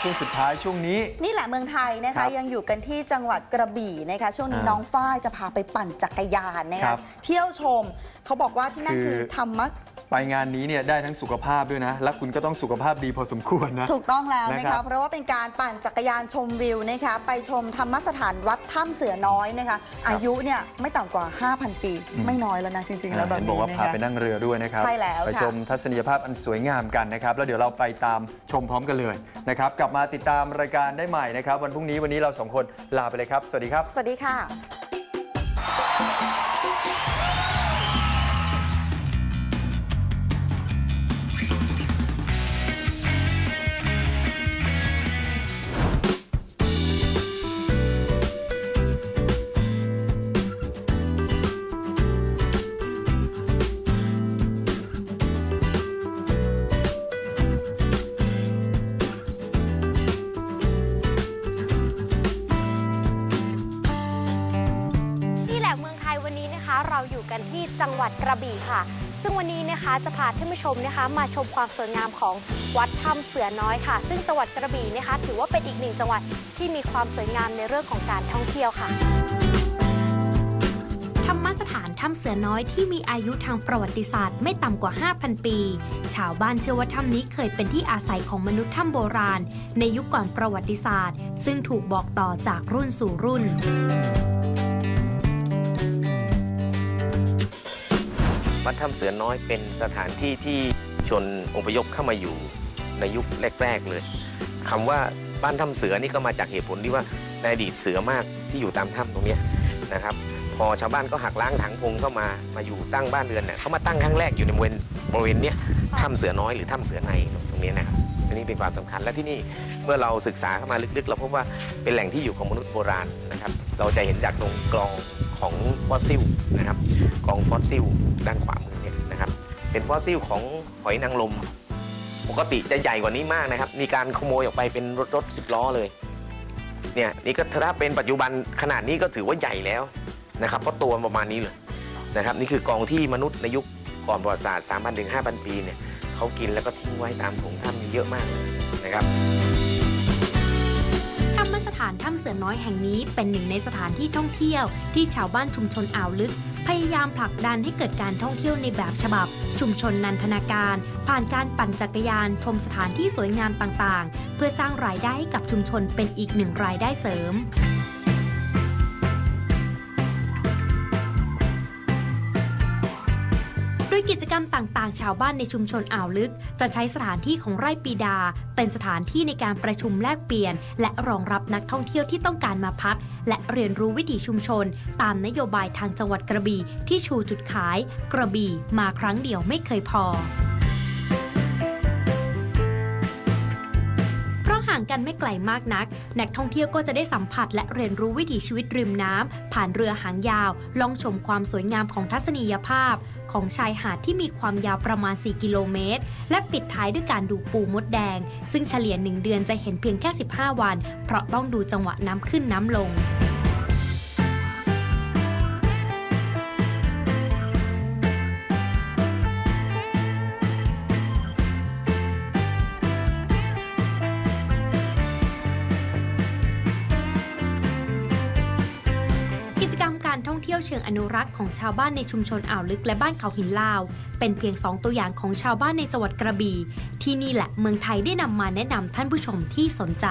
ช่วงสุดท้ายช่วงนี้ นี่แหละเมืองไทยนะครัคะบยังอยู่กันที่จังหวัดกระบี่นะคะช่วงนี้อ่าน้องฝ้ายจะพาไปปั่นจักรยานนะครัคะบเที่ยวชมเขาบอกว่าที่นั่นคือคือธรรมะ ไปงานนี้เนี่ยได้ทั้งสุขภาพด้วยนะ และคุณก็ต้องสุขภาพดีพอสมควรนะ ถูกต้องแล้วนะนะครัคะบ เพราะว่าเป็นการปั่นจักรยานชมวิวนะคะไปชมธรรมสถานวัดถ้ำเสือน้อยนะคะ อายุเนี่ยไม่ต่ำกว่า 5,000 ปีอืมไม่น้อยแล้วนะจริง ๆ แล้วแบบเห็นบอกนี้ว่านะพาคะ ไปนั่งเรือด้วยนะครับ ใช่แล้วไปค่ะ ชมทัศนียภาพอันสวยงามกันนะครับ แล้วเดี๋ยวเราไปตามชมพร้อมกันเลยนะครับ กลับมาติดตามรายการได้ใหม่นะครับ วันพรุ่งนี้วันนี้เราสองคนลาไปเลยครับ สวัสดีครับ สวัสดีค่ะ เราอยู่กันที่จังหวัดกระบี่ค่ะ ซึ่งวันนี้นะคะจะพาท่านผู้ชมนะคะ มาชมความสวยงามของวัดถ้ำเสือน้อยค่ะ ซึ่งจังหวัดกระบี่นะคะ ถือว่าเป็นอีกหนึ่งจังหวัดที่มีความสวยงามในเรื่องของการท่องเที่ยวค่ะธรรมสถานถ้ำเสือน้อยที่มีอายุทางประวัติศาสตร์ไม่ต่ำกว่า 5,000 ปี ชาวบ้านเชื่อว่าถ้ำนี้เคยเป็นที่อาศัยของมนุษย์ถ้ำโบราณ ในยุคก่อนประวัติศาสตร์ ซึ่งถูกบอกต่อจากรุ่นสู่รุ่น วัดถ้ำเสือน้อยเป็นสถานที่ที่ชนอพยพเข้ามาอยู่ในยุคแรก ๆ เลยคำว่าบ้านถ้ำเสือนี่ก็มาจากเหตุผลที่ว่าในอดีตเสือมากที่อยู่ตามถ้ำตรงนี้นะครับ พอชาวบ้านก็หักล้างถังพงเข้ามามาอยู่ตั้งบ้านเรือนเนี่ยเขามาตั้งครั้งแรกอยู่ในบริเวณบริเวณเนี้ยถ้ำเสือน้อยหรือถ้ำเสือในตรงนี้นะครับ อันนี้เป็นความสำคัญและที่นี่เมื่อเราศึกษาเข้ามาลึกๆ เราพบว่าเป็นแหล่งที่อยู่ของมนุษย์โบราณนะครับ เราจะเห็นจากตรงกลองของฟอสซิลนะครับกองฟอสซิลด้านขวามือเนี่ยนะครับ เป็นฟอสซิลของหอยนางรมปกติจะใหญ่กว่านี้มากนะครับ มีการขโมยออกไปเป็นรถรถสิบล้อเลยเนี่ยนี่ก็ถ้าเป็นปัจจุบันขนาดนี้ก็ถือว่าใหญ่แล้วนะครับเพราะตัวประมาณนี้เลยนะครับ นี่คือกองที่มนุษย์ในยุคก่อนประวัติศาสตร์3,000ถึง5,000 ปีเนี่ย เขากินแล้วก็ทิ้งไว้ตามถงถ้ำเยอะมากนะครับธรรมสถานถ้ำเสือน้อยแห่งนี้เป็นหนึ่งในสถานที่ท่องเที่ยว ที่ชาวบ้านชุมชนอ่าวลึก พยายามผลักดันให้เกิดการท่องเที่ยวในแบบฉบับ ชุมชนนันทนาการ ผ่านการปั่นจักรยานชมสถานที่สวยงามต่างๆ เพื่อสร้างรายได้ให้กับชุมชนเป็นอีกหนึ่งรายได้เสริม โดยกิจกรรมต่างๆ ชาวบ้านในชุมชนอ่าวลึก จะใช้สถานที่ของไร่ปีดา เป็นสถานที่ในการประชุมแลกเปลี่ยน และรองรับนักท่องเที่ยวที่ต้องการมาพัก และเรียนรู้วิถีชุมชน ตามนโยบายทางจังหวัดกระบี่ที่ชูจุดขาย กระบี่มาครั้งเดียวไม่เคยพอางกันไม่ไกลมากนัก นักท่องเที่ยวก็จะได้สัมผัสและเรียนรู้วิถีชีวิตริมน้ำ ผ่านเรือหางยาว ล่องชมความสวยงามของทัศนียภาพ ของชายหาดที่มีความยาวประมาณ 4 กิโลเมตร และปิดท้ายด้วยการดูปูมดแดง ซึ่งเฉลี่ย1เดือนจะเห็นเพียงแค่ 15 วัน เพราะต้องดูจังหวะน้ำขึ้นน้ำลง ยวเชิงอนุรักษ์ของชาวบ้านในชุมชนอ่าวลึกและบ้านเขาหินลาว เป็นเพียงสองตัวอย่างของชาวบ้านในจังหวัดกระบี่ที่นี่แหละเมืองไทยได้นำมาแนะนำท่านผู้ชมที่สนใจ